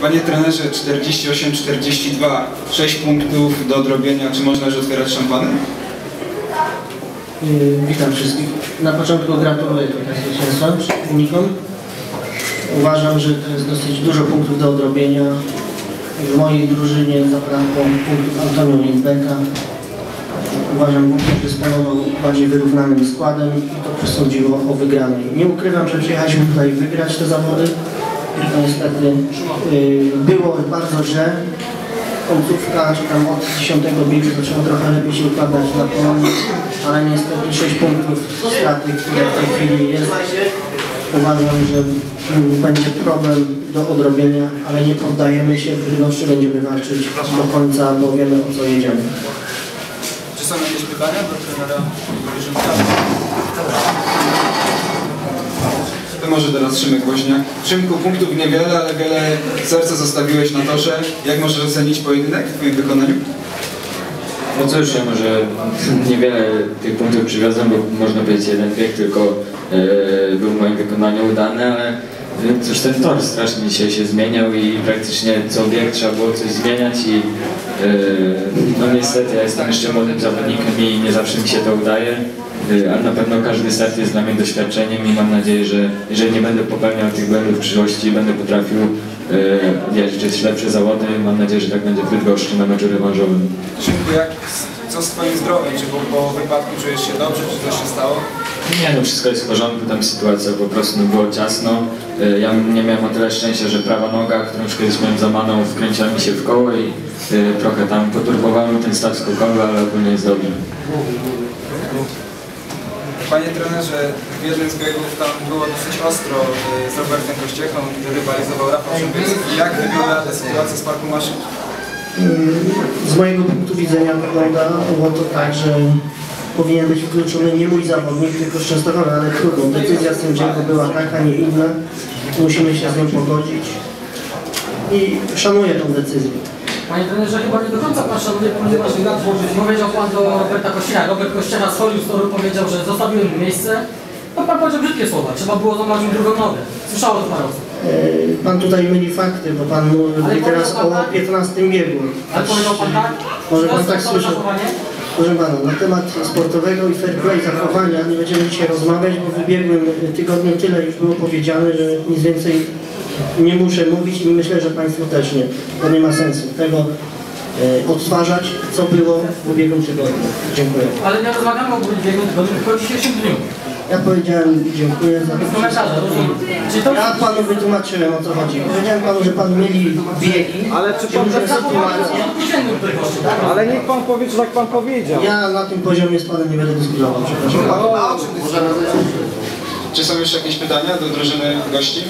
Panie trenerze, 48-42, 6 punktów do odrobienia. Czy można już otwierać szampany? Yy, Witam wszystkich. Na początku gratuluję tutaj zwycięstwa przeciwnikom. Uważam, że to jest dosyć dużo punktów do odrobienia. W mojej drużynie zabrakło punktów Antonio Lindbecka. Uważam, że dysponował bardziej wyrównanym składem i to przesądziło o wygranej. Nie ukrywam, że przyjechaliśmy tutaj wygrać te zawody. Niestety yy, było bardzo źle. Końcówka, czy tam od 10 biegu zaczęło trochę lepiej się układać na polonie, ale niestety 6 punktów straty, które w tej chwili jest. Uważam, że będzie problem do odrobienia, ale nie poddajemy się, w Bydgoszczy będziemy walczyć do końca, bo wiemy o co jedziemy. Czy są jakieś pytania do trenera? To może teraz Szymek Woźniak. Szymku, punktów niewiele, ale wiele serca zostawiłeś na torze. Jak możesz ocenić pojedynek w twoim wykonaniu? No cóż, ja może niewiele tych punktów przywiozłem, bo można powiedzieć jeden bieg tylko e, był w moim wykonaniu udany, ale e, cóż, ten tor strasznie dzisiaj się zmieniał i praktycznie co bieg trzeba było coś zmieniać i e, no niestety ja jestem jeszcze młodym zawodnikiem i nie zawsze mi się to udaje, ale na pewno każdy start jest dla mnie doświadczeniem i mam nadzieję, że jeżeli nie będę popełniał tych błędów w przyszłości, będę potrafił jeździć lepsze zawody, mam nadzieję, że tak będzie w Bydgoszczy na meczu rewanżowym. Jak, co z twoim zdrowiem? Czy po, po wypadku czujesz się dobrze? Czy coś się stało? Nie no, wszystko jest w porządku, tam sytuacja po prostu było ciasno. Y, Ja nie miałem o tyle szczęścia, że prawa noga, którą już kiedyś miałem zamaną, wkręciła mi się w koło i y, trochę tam poturbowałem ten staw skokowy, ale ogólnie jest dobrze. Panie trenerze, w jednym z biegów tam było dosyć ostro y, z Robertem Kościechą, gdy rywalizował Rafał Szybicki. Jak wygląda ta sytuacja z parku maszyn? Z mojego punktu widzenia wyglądało to tak, że powinien być wykluczony nie mój zawodnik, tylko z Częstochowy, ale trudno. Decyzja sędziego była taka, nie inna. Musimy się z nią pogodzić i szanuję tą decyzję. Panie trenerze, chyba nie do końca pan szanuje, ponieważ powiedział pan do Roberta Kościera. Robert Kościera schodził z toru, powiedział, że zostawiłem mu miejsce. No pan powiedział brzydkie słowa, trzeba było mu drugą nogę. Słyszało to parę osób. E, Pan tutaj myli fakty, bo Pan mówi teraz o 15 biegu. Ale powiedział pan tak? Może pan tak słyszał. Proszę Pana, na temat sportowego i fair play zachowania nie będziemy dzisiaj rozmawiać, bo w ubiegłym tygodniu tyle już było powiedziane, że nic więcej nie muszę mówić i myślę, że Państwo też nie. To nie ma sensu tego e, odtwarzać, co było w ubiegłym tygodniu. Dziękuję. Ale nie rozmawiamy o ubiegłym tygodniu, tylko o dzisiejszym dniu. Ja powiedziałem dziękuję za to. Ja Panu wytłumaczyłem o co chodzi. Powiedziałem Panu, że Pan mieli biegi, Ale czy pan tak. Ale niech pan powie, czy tak pan powiedział. Ja na tym poziomie z Panem nie będę dyskutował, przepraszam. Czy są jeszcze jakieś pytania do drużyny gości?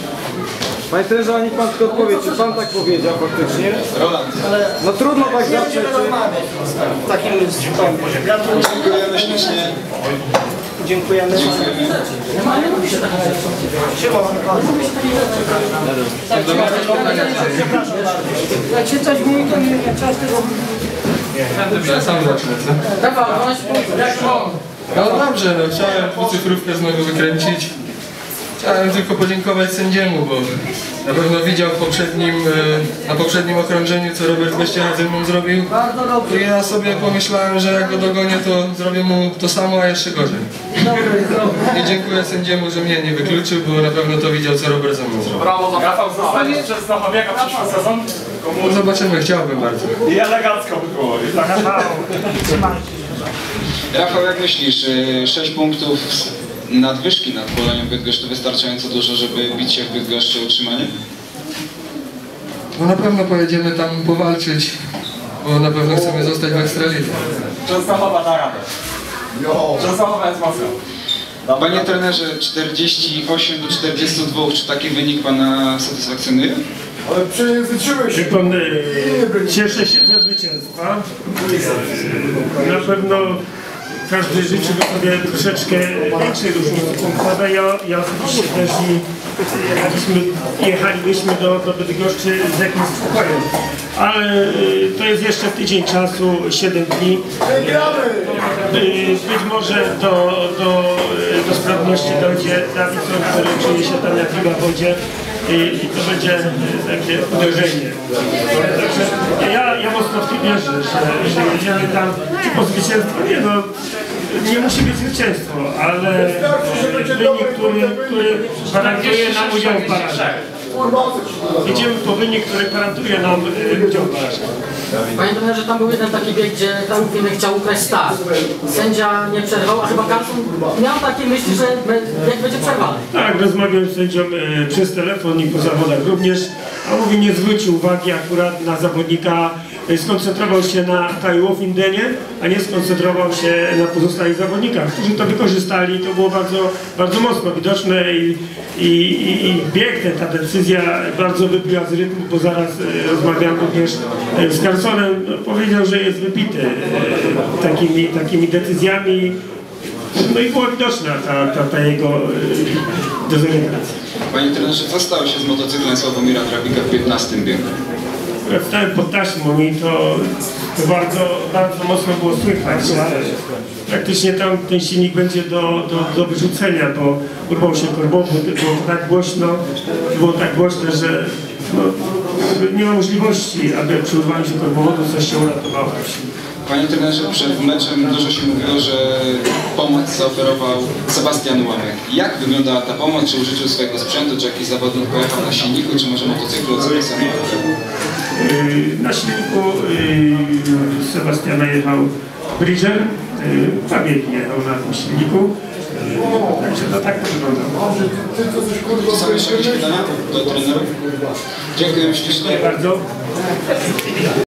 Panie trenerze, niech pan tylko odpowie, czy pan tak powiedział faktycznie? Roland. No trudno tak rozmawiać w takim. Gratuluję. Dziękujemy ślicznie. Dziękujemy. Nie ma, nie mówi się takich rzeczy. Szymon, Jak się coś mówi, to nie trzeba tego Ja sam zacznę, co? Rafał, 12 punktów, jak? No dobrze, no chciałem dwucyfrówkę znowu wykręcić. Chciałem tylko podziękować sędziemu, bo na pewno widział w poprzednim, e, na poprzednim okrążeniu, co Robert Gościera ze mną zrobił. Bardzo dobrze. I ja sobie pomyślałem, że jak go dogonię, to zrobię mu to samo, a jeszcze gorzej. I dziękuję sędziemu, że mnie nie wykluczył, bo na pewno to widział, co Robert ze mną zrobił. Brawo, Rafał, zostaniesz przez Zachowiaka przyszły sezon? No zobaczymy, chciałbym bardzo. I elegancko by było. I tak. Rafał, jak myślisz, 6 punktów nadwyżki nad Polonią Bydgoszcz to wystarczająco dużo, żeby bić się w Bydgoszczy utrzymanie? No na pewno pojedziemy tam powalczyć, bo na pewno chcemy zostać w Ekstralidze. Częstochowa da radę. Częstochowa jest mocna. Panie trenerze, 48 do 42, czy taki wynik Pana satysfakcjonuje? Ale przejęzyczyłeś się. Pan, cieszę się ze zwycięstwa. Na pewno każdy życzyłby sobie troszeczkę większej różnicy punktowej. Ja, ja osobiście też i jakbyśmy jechalibyśmy do, do Bydgoszczy z jakimś spokojem. Ale e, to jest jeszcze tydzień czasu, 7 dni. E, Być może do, do, do sprawności dojdzie Dawidson, który czuje się tam jak ryba wodzie. i, to będzie takie uderzenie. Także ja, ja mocno w to wierzę, że, że jedziemy tam czy po zwycięstwo, nie no, nie musi być zwycięstwo, ale wynik, który, który gwarantuje nam udział w barażach. Jedziemy po wynik, który gwarantuje nam e, udział w barażach. Panie trenerze, tam był jeden taki bieg, gdzie Kraków chciał ukraść start. Sędzia nie przerwał, a chyba Carlson miał takie myśli, że jak będzie przerwany. Tak, rozmawiam z sędzią e, przez telefon i po zawodach również, a mówi nie zwrócił uwagi akurat na zawodnika, skoncentrował się na Taiwo Indenie, a nie skoncentrował się na pozostałych zawodnikach, którzy to wykorzystali, to było bardzo, bardzo mocno widoczne i, i, i, i bieg, ta decyzja bardzo wybiła z rytmu, bo zaraz e, rozmawiam również e, z Carsonem, no, powiedział, że jest wypity e, takimi, takimi decyzjami, no i była widoczna ta, ta, ta jego dezorientacja. Panie trenerze, co stało się z motocyklem Sławomira Drabika w 15 biegu? Ja stałem pod taśmą i to, bardzo, bardzo mocno było słychać, że praktycznie tam ten silnik będzie do, do, do wyrzucenia, bo urwał się korbowód, było tak głośno, było tak głośne, że no, nie ma możliwości, aby przy urwaniu się korbowodu coś się uratowało. Panie trenerze, przed meczem dużo się mówiło, że zaoferował Sebastian Łamek. Jak wygląda ta pomoc? Czy użyczył swojego sprzętu? Czy jakiś zawodnik pojechał na silniku? Czy może motocyklu od Sebastiana? Yy, Na silniku yy, Sebastiana jechał Bridger, yy, Fabian jechał na tym silniku, także to tak to wyglądało. Czy są jeszcze jakieś pytania do trenerów? Dziękuję ślicznie. Dziękuję bardzo.